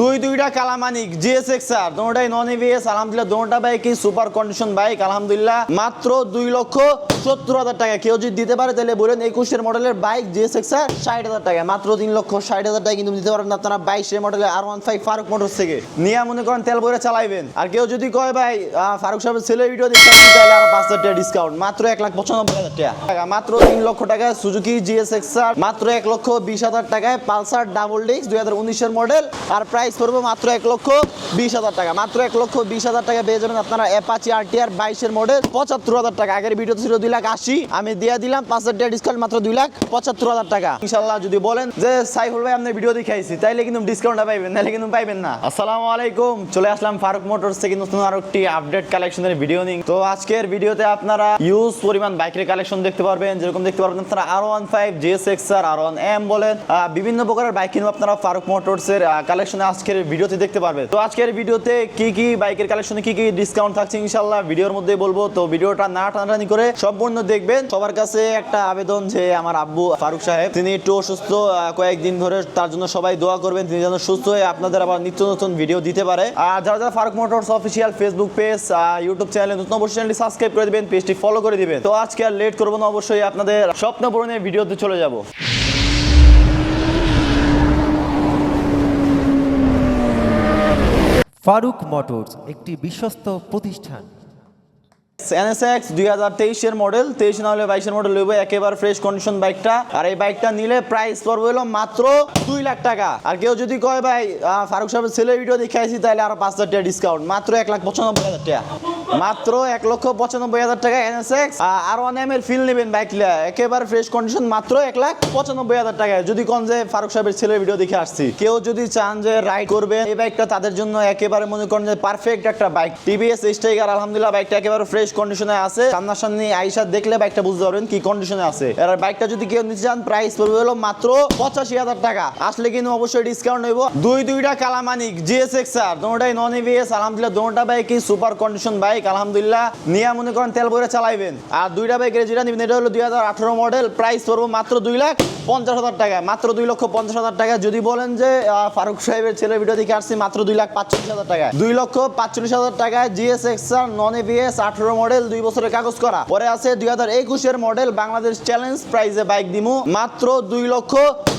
দুই দুইটা কালামানিক জিএসএক্স আর দোনোটাই নন এভিএস আলহামদুলিল্লাহ, দোনোটা বাইকই সুপার কন্ডিশন বাইক আলহামদুলিল্লাহ, মাত্র দুই লক্ষ সত্তর হাজার টাকা। কেউ যদি দিতে পারে, তাহলে বলেন একুশের মডেলের বাইক জিএসএক্স আর ষাট হাজার টাকা। মাত্র তিন লক্ষ ষাট হাজার টাকা কিন্তু দিতে পারবেন আপনারা বাইশের মডেলের R one five Faruk Motors থেকে। নিয়ে মনে করেন তেল ভরে চালাইবেন। আর কেউ যদি কয়, ভাই ফারুক সাহেবের ছেলে ভিডিও দেখতে তাহলে আরও পাঁচ হাজার টাকা ডিসকাউন্ট মাত্র এক লাখ পঁচানব্বই হাজার টাকা। মাত্র তিন লক্ষ টাকায় সুজুকি জিএসএক্স আর মাত্র এক লক্ষ বিশ হাজার টাকায় পালসার ডাবল ডিস্ক দুই হাজার উনিশের মডেল আর প্রাইস পড়বে মাত্র এক লক্ষ বিশ হাজার টাকা। মাত্র এক লক্ষ বিশ হাজার টাকা পেয়ে যাবেন আপনারা অ্যাপাচি আরটিআর বাইশের মডেল পঁচাত্তর হাজার টাকা। আগের ভিডিও ছিল দুই লাখ আশি, আমি দিয়ে দিলাম পাঁচ হাজার ডিসকাউন্ট মাত্র দুই লাখ পঁচাত্তর হাজার টাকা। ইনশাল্লাহ যদি বলেন যে সাইফুল ভাই আপনার ভিডিও দেখাইছি, তাইলে কিন্তু ডিসকাউন্টটা পাইবেন নাহলে কিন্তু পাইবেন না। আসসালামু আলাইকুম, চলে আসলাম ফারুক মোটরস থেকে নতুন আরও একটি আপডেট কালেকশনের ভিডিও নিন তো আজকের ভিডিওতে আপনারা ইউজ পরিমাণ বাইকের কালেকশন দেখতে পারবেন। যেরকম দেখতে পারবেন আপনারা R one five GS X R R one M বলেন। বিভিন্ন প্রকারের বাইক কিন্তু আপনারা ফারুক মোটরস এর কালেকশনে আজকের ভিডিওতে দেখতে পারবেন। তো আজকের ভিডিওতে কি কি বাইকের কালেকশনে কি কি ডিসকাউন্ট থাকছে ইনশাল্লাহ ভিডিওর মধ্যে বলব। তো ভিডিওটা না টানাটানি করে সম্পূর্ণ দেখবেন। সবার কাছে একটা আবেদন যে আমার আব্বু ফারুক সাহেব, তিনি একটু অসুস্থ কয়েকদিন ধরে তার জন্য সবাই দোয়া করবেন। তিনি যেন সুস্থ হয়ে আপনাদের আবার নিত্য নতুন ভিডিও দিতে পারে। আর যারা যারা Faruk Motors official Facebook page YouTube channel নতুন অবশ্যই চ্যানেলটি সাবস্ক্রাইব করে দিবেন পেজটি ফলো করে দিবেন। তো আজকে আর লেট করব না, অবশ্যই আপনাদের স্বপ্ন পূরণের ভিডিওতে চলে যাব। ফারুক মোটরস একটি বিশ্বস্ত প্রতিষ্ঠান। এনএসএক্স দুই হাজার তেইশের মডেল তেইশ না হলে বাইশের মডেল লইব, একেবারে ফ্রেশ কন্ডিশন বাইকটা আর এই বাইকটা নিলে প্রাইস পড়বে হলো মাত্র দুই লাখ টাকা। আর কেউ যদি কয়, ভাই ফারুক সাহেবের ছেলে ভিডিও দেখাইছি তাহলে আরও পাঁচ হাজার টাকা ডিসকাউন্ট মাত্র এক লাখ পঁচানব্বই হাজার টাকা। মাত্র এক লক্ষ পঁচানব্বই হাজার টাকা এনএসএক্স। আর ওয়ান এম এর ফিল নেবেন বাইকটা একেবারে ফ্রেশ কন্ডিশন মাত্র এক লাখ পঁচানব্বই হাজার টাকায় যদি কোন যে ফারুক সাহেবের ছেলের ভিডিও দেখে আসছি। কেউ যদি চান যে রাইড করবে, এই বাইকটা তাদের জন্য একেবারে মনে করেন যে পারফেক্ট একটা বাইক টিভিএস স্টাইগার আলহামদুলিল্লাহ বাইকটা একেবারে ফ্রেশ কন্ডিশনে আছে। সামনাসামনি আইসা দেখলে বাইকটা বুঝতে পারবেন কি কন্ডিশনে আছে। এর বাইকটা যদি কেউ নিতে চান প্রাইস পড়বে হলো মাত্র পঁচাশি হাজার টাকা। আসলে কিন্তু অবশ্যই ডিসকাউন্ট নেব দুই দুইটা কালামানিক জিএসএক্স আর দোনোটাই নন এভিএস আলহামদুলিল্লাহ দোনোটা বাইকই সুপার কন্ডিশন বাইক আলহামদুলিল্লাহ। নিয়ে মনে করেন তেল ভরে চালাইবেন। আর দুইটা বাইকের যেটা নিবেন, এটা হলো দুই হাজার আঠারো মডেল প্রাইস পড়ব মাত্র দুই লাখ পঞ্চাশ হাজার টাকা। মাত্র দুই লক্ষ পঞ্চাশ হাজার টাকা। যদি বলেন যে ফারুক সাহেবের ছেলে ভিডিও দেখে আসছি, মাত্র দুই লাখ পাঁচচল্লিশ হাজার টাকা দুই লক্ষ পাঁচচল্লিশ হাজার টাকায় GS X R non ABS আঠারো মডেল দুই বছরের কাগজ করা। পরে আছে দুই হাজার একুশের মডেল বাংলাদেশ চ্যালেঞ্জ প্রাইজে বাইক দিমু। মাত্র দুই লক্ষ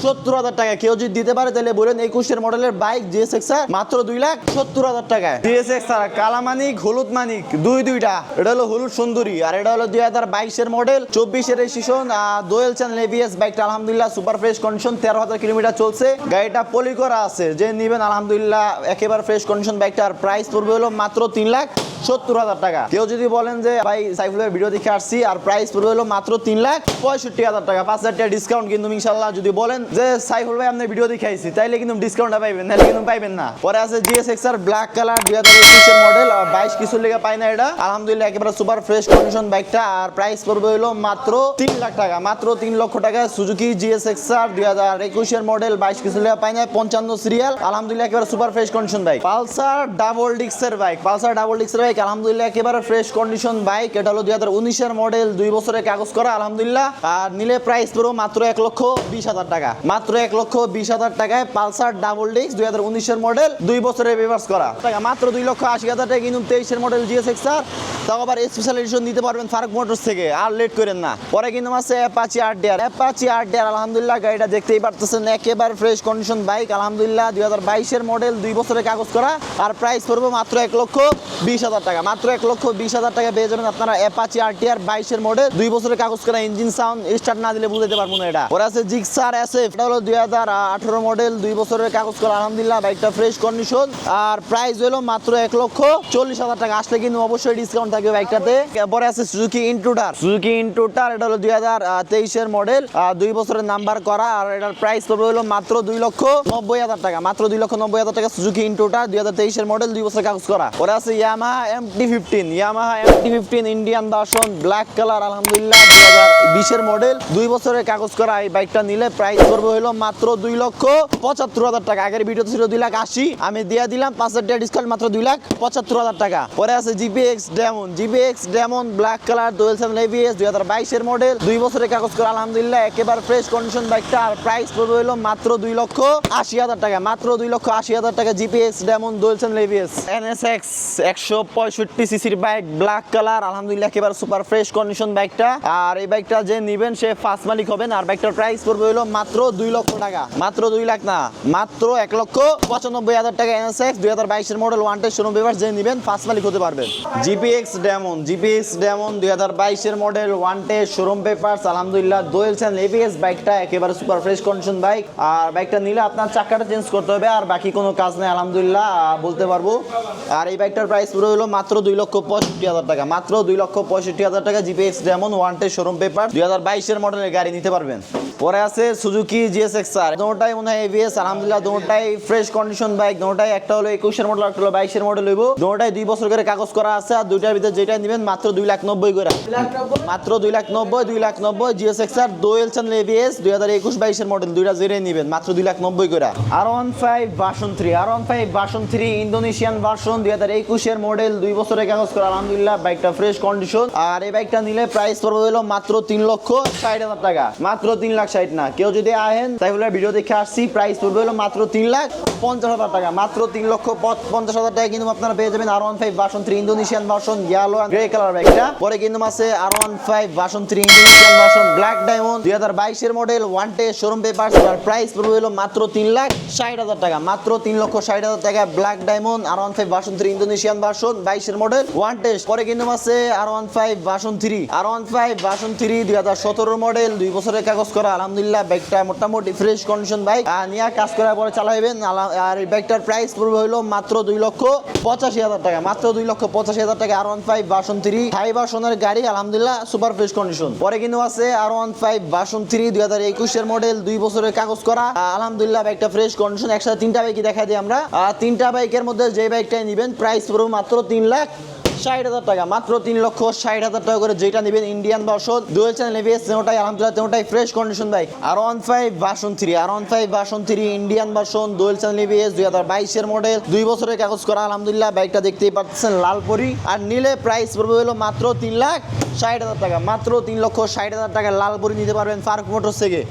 সত্তর হাজার টাকা। কেউ যদি দিতে পারে তাহলে বলেন একুশের মডেলের বাইক জিএস এক্সআর মাত্র দুই লাখ সত্তর হাজার টাকায়। জিএস এক্সআর কালামানিক, হলুদ মানিক, দুই দুইটা। এটা হলো হলুদ সুন্দরী। আর এটা হলো দুই হাজার বাইশের মডেল। চব্বিশের রেজিস্ট্রেশন দোয়েল চ্যানেল এভিএস বাইকটা আলহামদুলিল্লাহ সুপার ফ্রেশ কন্ডিশন তেরো হাজার কিলোমিটার চলছে। গাড়িটা পলি করা আছে। যে নিবেন, আলহামদুলিল্লাহ, একেবারে ফ্রেশ কন্ডিশন বাইকটার প্রাইস পড়বে হলো মাত্র তিন লাখ সত্তর হাজার টাকা। কেউ যদি বলেন যে, ভাই, সাইফুলের ভিডিও দেখে আসছি, আর প্রাইস পড়বে হলো মাত্র তিন লাখ পঁয়ষট্টি হাজার টাকা। পাঁচ হাজার টাকা ডিসকাউন্ট কিন্তু ইনশাল্লাহ যদি বলেন যে, সাইফুল ভাই আপনার ভিডিও দেখে আসছি তাইলে কিন্তু ডিসকাউন্টটা পাইবেন নাহলে কিন্তু পাইবেন না। পরে আছে GS X R black colour দুই হাজার একুশের মডেল বাইশ কিছুর লেগে পাই না এটা। আলহামদুলিল্লাহ, একেবারে সুপার ফ্রেশ কন্ডিশন বাইকটা আর প্রাইস পড়বে হলো মাত্র তিন লাখ টাকা, মাত্র তিন লক্ষ টাকা। সুজুকি জিএস এক্স আর দুই হাজার একুশের মডেল বাইশ কিছু লেগে পাই না, পঞ্চান্ন সিরিয়াল আলহামদুলিল্লাহ, একেবারে super fresh condition bike Pulsar double ডিক্সের bike Pulsar double ডিক্সের বাইক আলহামদুলিল্লাহ, একেবারে ফ্রেশ কন্ডিশন বাইক এটা হলো দুই হাজার উনিশের মডেল দুই বছরে কাগজ করা, আলহামদুলিল্লাহ। আর নিলে প্রাইস পুরো মাত্র এক লক্ষ বিশ হাজার টাকা। মাত্র এক লক্ষ বিশ হাজার টাকায় পালসার ডাবল ডিস্ক দুই হাজার উনিশের মডেল দুই বছরে রিভার্স করা। মাত্র দুই লক্ষ আশি হাজার টাকা, কিন্তু তেইশের মডেল জিএস এক্স আর তাও আবার স্পেশাল এডিশন দিতে পারবেন ফারুক মোটরস থেকে। আর লেট করেন না। পরে কিন্তু আছে অ্যাপাচি আর ডিয়ার অ্যাপাচি আর ডিয়ার আলহামদুলিল্লাহ গাড়িটা দেখতেই পারতেছেন। একেবারে ফ্রেশ কন্ডিশন বাইক আলহামদুলিল্লাহ। দুই হাজার বাইশের মডেল দুই বছরের কাগজ করা। আর প্রাইস পড়বে মাত্র এক লক্ষ বিশ হাজার টাকা। মাত্র এক লক্ষ বিশ হাজার টাকা পেয়ে যাবেন আপনারা অ্যাপাচি আর টিআর বাইশের মডেল দুই বছরের কাগজ করা ইঞ্জিন সাউন্ড স্টার্ট না দিলে বুঝতে পারব না এটা। ওরা আছে জিক্সার এস এফ এটা হলো দুই হাজার আঠারো মডেল দুই বছরের কাগজ করা। আলহামদুলিল্লাহ বাইকটা ফ্রেশ কন্ডিশন আর প্রাইস হলো মাত্র এক লক্ষ চল্লিশ হাজার টাকা। আসলে কিন্তু অবশ্যই ডিসকাউন্ট থাকবে বাইকটাতে। পরে আছে সুজুকি ইন্টুটার সুজুকি ইন্টুটার এটা হলো দুই হাজার তেইশের মডেল দুই বছরের নাম্বার করা। আর এটার প্রাইস পড়বে হলো মাত্র দুই লক্ষ নব্বই হাজার টাকা। মাত্র দুই লক্ষ নব্বই হাজার টাকা সুজুকি ইন্টুটার দুই হাজার তেইশের মডেল দুই বছরের কাগজ করা। ওরা আছে Yamaha M T fifteen Yamaha M T fifteen Indian version black colour আলহামদুলিল্লাহ, দুই হাজার বিশের মডেল দুই বছরের কাগজ করা এই বাইকটা নিলে প্রাইস পড়বে হলো মাত্র দুই লক্ষ পঁচাত্তর হাজার টাকা। আগের ভিডিও ছিল দুই লাখ আশি। আমি দিয়ে দিলাম পাঁচ হাজার ডিসকাউন্ট মাত্র দুই লাখ পঁচাত্তর হাজার টাকা। পরে আছে GPX demo demon GBX demon black colour dual seven ABS দুই হাজার বাইশের মডেল দুই বছরের কাগজ করে আলহামদুলিল্লাহ একেবারে ফ্রেশ কন্ডিশন বাইকটা আর প্রাইস পড়বে হলো মাত্র দুই লক্ষ আশি হাজার টাকা, মাত্র দুই লক্ষ আশি হাজার টাকা GPX demon dual seven ABS NSX একশো পঁয়ষট্টি সিসির বাইক ব্ল্যাক কালার আলহামদুলিল্লাহ একেবারে সুপার ফ্রেশ কন্ডিশন বাইকটা আর এই বাইকটা যে নিবেন, সে ফার্স্ট মালিক হবেন, আর বাইকটার প্রাইস পড়বে হলো মাত্র দুই লক্ষ টাকা, মাত্র দুই লাখ না, মাত্র এক লক্ষ পঁচানব্বই হাজার টাকা এনএসএক্স দুই হাজার বাইশের মডেল ওয়ান টেস্ট শোরুম যে নিবেন ফার্স্ট মালিক হতে পারবেন। জিপিএক্স ডেমন জিপিএক্স ডেমন দুই হাজার বাইশের model one test showroom paper আলহামদুলিল্লাহ দোয়েলস অ্যান্ড এবিএস বাইকটা একেবারে সুপার ফ্রেশ কন্ডিশন বাইক আর বাইকটা নিলে আপনার চাকাটা চেঞ্জ করতে হবে, আর বাকি কোনো কাজ নেই, আলহামদুলিল্লাহ বলতে পারব। আর এই বাইকটার প্রাইস পুরো হলো মাত্র দুই লক্ষ পঁয়ষট্টি হাজার টাকা, মাত্র দুই লক্ষ পঁয়ষট্টি হাজার টাকা GPX demon one test showroom paper দুই হাজার বাইশের মডেলের গাড়ি নিতে পারবেন। পরে আছে সুজুকি জিএসএক্স আর দুটোটাই মনে হয় এভিএস আলহামদুলিল্লাহ, দুটোটাই ফ্রেশ কন্ডিশন বাইক দুটোটাই, একটা হলো একুশের মডেল একটা হলো বাইশের মডেল হইব। দুটোটাই দুই বছর করে কাগজ করা আছে, আর দুইটার ভিতরে যেটা নেবেন মাত্র দুই লাখ নব্বই করে। মাত্র দুই লাখ নব্বই, দুই লাখ নব্বই জিএসএক্স আর দোয়েল চ্যানেল এভিএস দুই হাজার একুশ বাইশের মডেল দুইটা জেরে নেবেন, মাত্র দুই লাখ নব্বই করে। R one five version three R one five version three Indonesian version দুই হাজার একুশের মডেল দুই বছরের কাগজ করা, আলহামদুলিল্লাহ বাইকটা ফ্রেশ কন্ডিশন আর এই বাইকটা নিলে প্রাইস পড়বে হলো মাত্র তিন লক্ষ ষাট হাজার টাকা। মাত্র তিন লাখ ষাট না, কেউ যদি আহেন তাই বলে ভিডিও দেখে আসছি প্রাইস পড়বে হলো মাত্র তিন লাখ পঞ্চাশ হাজার টাকা। মাত্র তিন লক্ষ পঞ্চ- পঞ্চাশ হাজার টাকা কিন্তু আপনারা পেয়ে যাবেন R one five version three Indonesian version yellow grey colour বাইকটা পরে কিন্তু আছে R one five version three Indonesian version black diamond দুই হাজার বাইশের মডেল ওয়ান টে শোরুম পেপার আর প্রাইস পড়বে হলো মাত্র তিন লাখ ষাট হাজার টাকা। মাত্র তিন লক্ষ ষাট হাজার টাকা black diamond R one five version three Indonesian version বাইশের মডেল ওয়ান টেস্ট পরে কিন্তু আছে R one five version three R one five version three দুই হাজার সতেরো মডেল দুই বছরের কাগজ করা। আলহামদুলিল্লাহ বাইকটা মোটামুটি ফ্রেশ কন্ডিশন বাইক নিয়ে কাজ করার পরে চালাইবেন আর এই বাইকটার প্রাইস পড়বে হলো মাত্র দুই লক্ষ পঁচাশি হাজার টাকা। মাত্র দুই লক্ষ পঁচাশি হাজার টাকা R one five version three Thai ভার্সনের গাড়ি, আলহামদুলিল্লাহ সুপার ফ্রেশ কন্ডিশন পরে কিন্তু আছে R one five version three দুই হাজার একুশের মডেল দুই বছরের কাগজ করা। আলহামদুলিল্লাহ বাইকটা ফ্রেশ কন্ডিশন একসাথে তিনটা বাইকই দেখা দিই আমরা। তিনটা বাইকের মধ্যে যে বাইকটাই নেবেন প্রাইস পড়বে মাত্র তিন লাখ ষাট হাজার টাকা, মাত্র তিন লক্ষ ষাট হাজার টাকা করে যেটা নেবেন Indian version dual channel ABS তেমনটাই আলহামদুলিল্লাহ তেমনটাই fresh condition bike R one five version three R one five version three Indian version dual channel ABS দুই হাজার বাইশের মডেল দুই বছরের কাগজ করা, আলহামদুলিল্লাহ বাইকটা দেখতেই পাচ্ছেন লালপরি আর নিলে প্রাইস পড়বে হলো মাত্র তিন লাখ ষাট হাজার টাকা, মাত্র তিন লক্ষ ষাট হাজার টাকা লালপরি নিতে পারবেন ফারুক মোটরস থেকে।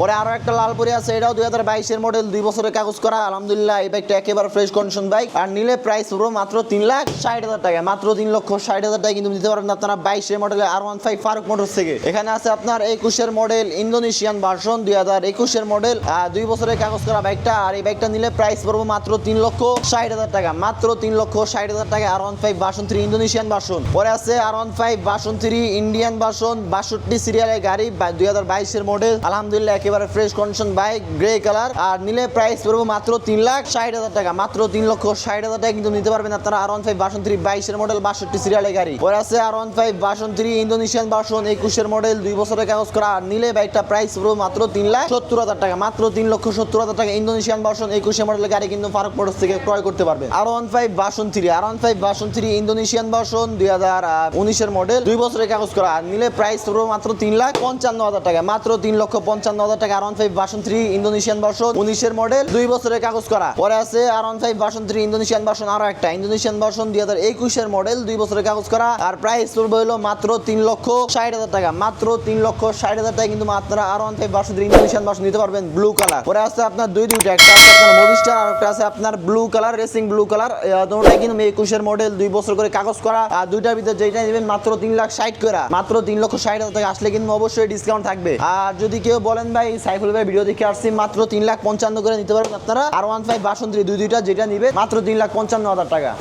পরে আরও একটা লালপুরি আছে, এটাও দুই হাজার বাইশের মডেল দুই বছরের কাগজ করা, আলহামদুলিল্লাহ, এই বাইকটা একেবারে ফ্রেশ কন্ডিশন বাইক আর নিলে প্রাইস পুরো মাত্র তিন লাখ ষাট হাজার টাকা, মাত্র তিন লক্ষ ষাট হাজার টাকা কিন্তু নিতে পারবেন আপনারা বাইশের model R one five Faruk Motors থেকে। এখানে আছে আপনার একুশের মডেল ইন্দোনেশিয়ান ভার্সন দুই হাজার একুশের মডেল দুই বছরের কাগজ করা বাইকটা আর এই বাইকটা নিলে প্রাইস পড়ব মাত্র তিন লক্ষ ষাট হাজার টাকা, মাত্র তিন লক্ষ ষাট হাজার টাকা R one five version three Indonesian version পরে আছে R one five version three Indian version বাষট্টি সিরিয়ালের গাড়ি দুই হাজার বাইশের মডেল আলহামদুলিল্লাহ একেবারে fresh condition bike grey colour আর নিলে প্রাইস পড়ব মাত্র তিন লাখ ষাট হাজার টাকা। মাত্র তিন লক্ষ ষাট হাজার টাকা কিন্তু নিতে পারবেন আপনারা R one five version three বাইশের মডেল বাষট্টি সিরিয়ালের গাড়ি। পরে আছে R one five version three Indonesian version একুশের মডেল দুই বছরের কাগজ করা। আর নিলে বাইকটা প্রাইস পড়ব মাত্র তিন লাখ সত্তর হাজার টাকা। মাত্র তিন লক্ষ সত্তর হাজার টাকা ইন্দোনেশিয়ান ভার্সন একুশের মডেলের গাড়ি কিন্তু ফারুক মোটরস থেকে ক্রয় করতে পারবে। R one five version three R one five version three Indonesian version দুই হাজার উনিশের মডেল দুই বছরের কাগজ করা। আর নিলে প্রাইস পড়ব মাত্র তিন লাখ পঞ্চান্ন হাজার টাকা। মাত্র তিন লক্ষ পঞ্চান্ন হাজার টাকা R five version three Indonesian version উনিশের মডেল দুই বছরের কাগজ করা। পরে আছে R five version three Indonesian version আরও একটা। ইন্দোনেশিয়ান ভার্সন দুই হাজার একুশের মডেল দুই বছরের কাগজ করা। আর প্রাইস পড়বে হলো মাত্র তিন লক্ষ ষাট হাজার টাকা। মাত্র তিন লক্ষ ষাট হাজার টাকা কিন্তু আপনারা R five version three Indonesian version নিতে পারবেন ব্লু কালার পরে আছে আপনার দুই দুইটা। একটা আপনার মোবিস্টার আর একটা আছে আপনার blue colour racing blue colour দুটোটাই কিন্তু একুশের মডেল দুই বছর করে কাগজ করা। আর দুইটার ভিতরে যেটা নেবেন মাত্র তিন লাখ ষাট করা। মাত্র তিন লক্ষ ষাট হাজার টাকা। আসলে কিন্তু অবশ্যই ডিসকাউন্ট থাকবে। আর যদি কেউ বলেন ভাই সাইফুল ভাই ভিডিও দেখে আসছি, মাত্র তিন লাখ পঞ্চান্ন করে নিতে পারবেন আপনারা। আর ওয়ান ফাইভ বাসন্তী দুই দুইটা যেটা নিবে, মাত্র তিন লাখ পঞ্চান্ন হাজার টাকা।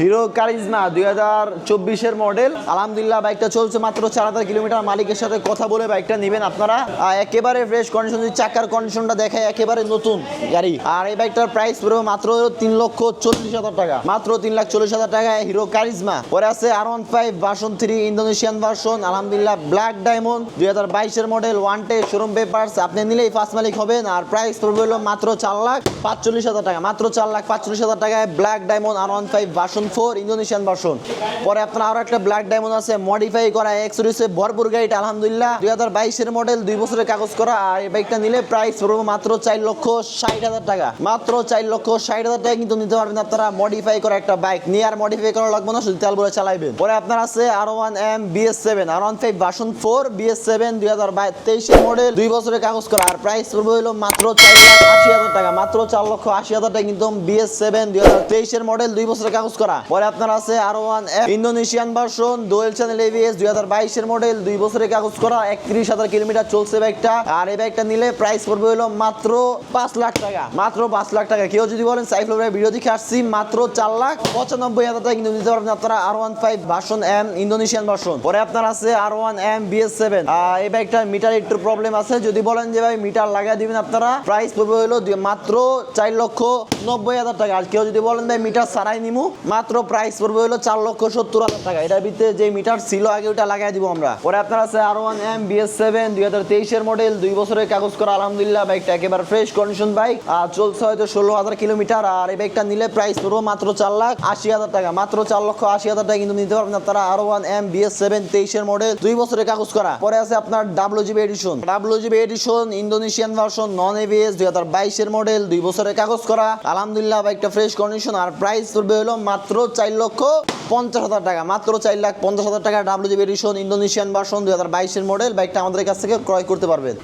হিরো কারিজমা দুই হাজার চব্বিশের মডেল। আলহামদুলিল্লাহ, বাইকটা চলছে মাত্র চার হাজার কিলোমিটার। মালিকের সাথে কথা বলে বাইকটা নেবেন আপনারা। একেবারে ফ্রেশ কন্ডিশন চাকার কন্ডিশনটা দেখায়, একেবারে নতুন গাড়ি। আর এই বাইকটার প্রাইস পড়বে মাত্র তিন লক্ষ চল্লিশ হাজার টাকা। মাত্র তিন লাখ চল্লিশ হাজার টাকায় হিরো কারিজমা পরে আছে R one five version three Indonesian version আলহামদুলিল্লাহ ব্ল্যাক ডায়মন্ড দুই হাজার বাইশের মডেল ওয়ান টে শোরুম পেপার্স আপনি নিলেই ফার্স্ট মালিক হবেন। আর প্রাইস পড়বে হলো মাত্র চার লাখ পাঁচচল্লিশ হাজার টাকা। মাত্র চার লাখ পাঁচচল্লিশ হাজার টাকায় black diamond R one five version four, Indonesian version. পরে আপনার আরও একটা ব্ল্যাক ডায়মন্ড আছে মডিফাই করা এক্সরিসে ভরপুর গাড়িটা, আলহামদুলিল্লাহ। দুই হাজার বাইশের মডেল দুই বছরের কাগজ করা, আর এই বাইকটা নিলে প্রাইস পড়বে মাত্র চার লক্ষ ষাট হাজার টাকা। মাত্র চার লক্ষ ষাট হাজার টাকা কিন্তু নিতে পারবেন আপনারা মডিফাই করা একটা বাইক নিয়ে আর মডিফাই করা লাগবে না, শুধু তেল ভরে চালাইবেন। পরে আপনার আছে R one M BS seven R one five version four BS seven দুই হাজার তেইশের মডেল দুই বছরের কাগজ করা। আর প্রাইস পড়বে হলো মাত্র চার লাখ আশি হাজার টাকা, মাত্র চার লক্ষ আশি হাজার টাকা কিন্তু বিএস সেভেন দুই হাজার তেইশের মডেল দুই বছরের কাগজ করা। পরে আপনার আছে R one Indonesian version dual channel ABS দুই হাজার বাইশের মডেল দুই বছরের কাগজ করা, একত্রিশ হাজার কিলোমিটার চলছে বাইকটা আর এই বাইকটা নিলে প্রাইস পড়বে হলো মাত্র পাঁচ লাখ টাকা। মাত্র পাঁচ লাখ টাকা। কেউ যদি বলেন, সাইফুল ভাই ভিডিও দেখে আসছি, মাত্র চার লাখ পঁচানব্বই হাজার টাকা কিন্তু নিতে পারবেন আপনারা R one five version M Indonesian version পরে আপনার আছে R one M BS seven এই বাইকটার মিটার একটু প্রবলেম আছে। যদি বলেন যে ভাই মিটার লাগিয়ে দিবেন আপনারা প্রাইস পড়বে হলো মাত্র চার লক্ষ নব্বই হাজার টাকা। আর কেউ যদি বলেন, ভাই মিটার সারাই নিমু। মাত্র প্রাইস পড়বে হলো চার লক্ষ সত্তর হাজার টাকা। এটার ভিতরে যে মিটার ছিল, আগে ওটা লাগাই দিব আমরা। পরে আপনার আছে R one M BS seven দুই হাজার তেইশের মডেল দুই বছরের কাগজ করা, আলহামদুলিল্লাহ বাইকটা একেবারে ফ্রেশ কন্ডিশন বাইক আর চলছে হয়তো ষোলো হাজার কিলোমিটার আর এই বাইকটা নিলে প্রাইস পড়ব মাত্র চার লাখ আশি হাজার টাকা। মাত্র চার লক্ষ আশি হাজার টাকা কিন্তু নিতে পারবেন আপনারা R one M BS seven তেইশের মডেল দুই বছরের কাগজ করা। পরে আছে আপনার W GB edition W GB edition Indonesian version non ABS দুই হাজার বাইশের মডেল দুই বছরের কাগজ করা। আলহামদুলিল্লাহ বাইকটা ফ্রেশ কন্ডিশন আর প্রাইস পড়বে হলো মাত্র চার লক্ষ পঞ্চাশ হাজার টাকা। মাত্র চার লাখ পঞ্চাশ হাজার টাকা W GB edition Indonesian version দুই হাজার বাইশের মডেল বাইকটা আমাদের কাছ থেকে ক্রয় করতে পারবেন।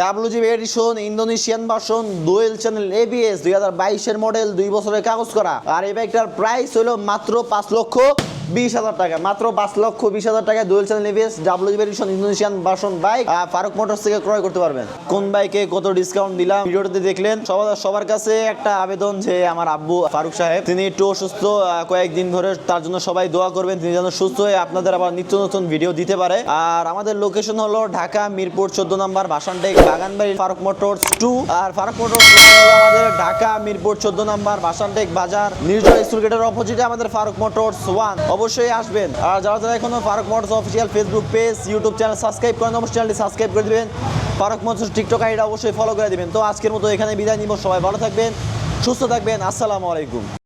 W GB edition Indonesian version dual channel ABS দুই হাজার বাইশের মডেল দুই বছরের কাগজ করা। আর এই বাইকটার প্রাইস হলো মাত্র পাঁচ লক্ষ বিশ হাজার টাকা। মাত্র পাঁচ লক্ষ বিশ হাজার টাকা dual channel ABS W edition Indonesian version bike Faruk Motors থেকে ক্রয় করতে পারবেন। কোন বাইকে কত ডিসকাউন্ট দিলাম? ভিডিওতে দেখলেন। সবার সবার কাছে একটা আবেদন যে আমার আব্বু ফারুক সাহেব, তিনি একটু অসুস্থ কয়েকদিন ধরে তার জন্য সবাই দোয়া করবেন, তিনি যেন সুস্থ হয়ে আপনাদের আবার নিত্য নতুন ভিডিও দিতে পারে। আর আমাদের লোকেশন হলো ঢাকা মিরপুর চোদ্দ নম্বর ভাসানটেক বাগানবাড়ি ফারুক মোটরস টু আর ফারুক মোটরস আমাদের ঢাকা মিরপুর চোদ্দ নম্বর ভাসানটেক বাজার। নির্জয় স্কুল গেটের অপোজিটে আমাদের ফারুক মোটরস ওয়ান অবশ্যই আসবেন। আর যারা যারা এখনও Faruk Motors official Facebook page YouTube channel subscribe করেন অবশ্যই চ্যানেলটি সাবস্ক্রাইব করে দেবেন। ফারুক মোটরস টিকটক আইডি অবশ্যই ফলো করে দিবেন। তো আজকের মতো এখানে বিদায় নিব। সবাই ভালো থাকবেন, সুস্থ থাকবেন। আসসালামু আলাইকুম।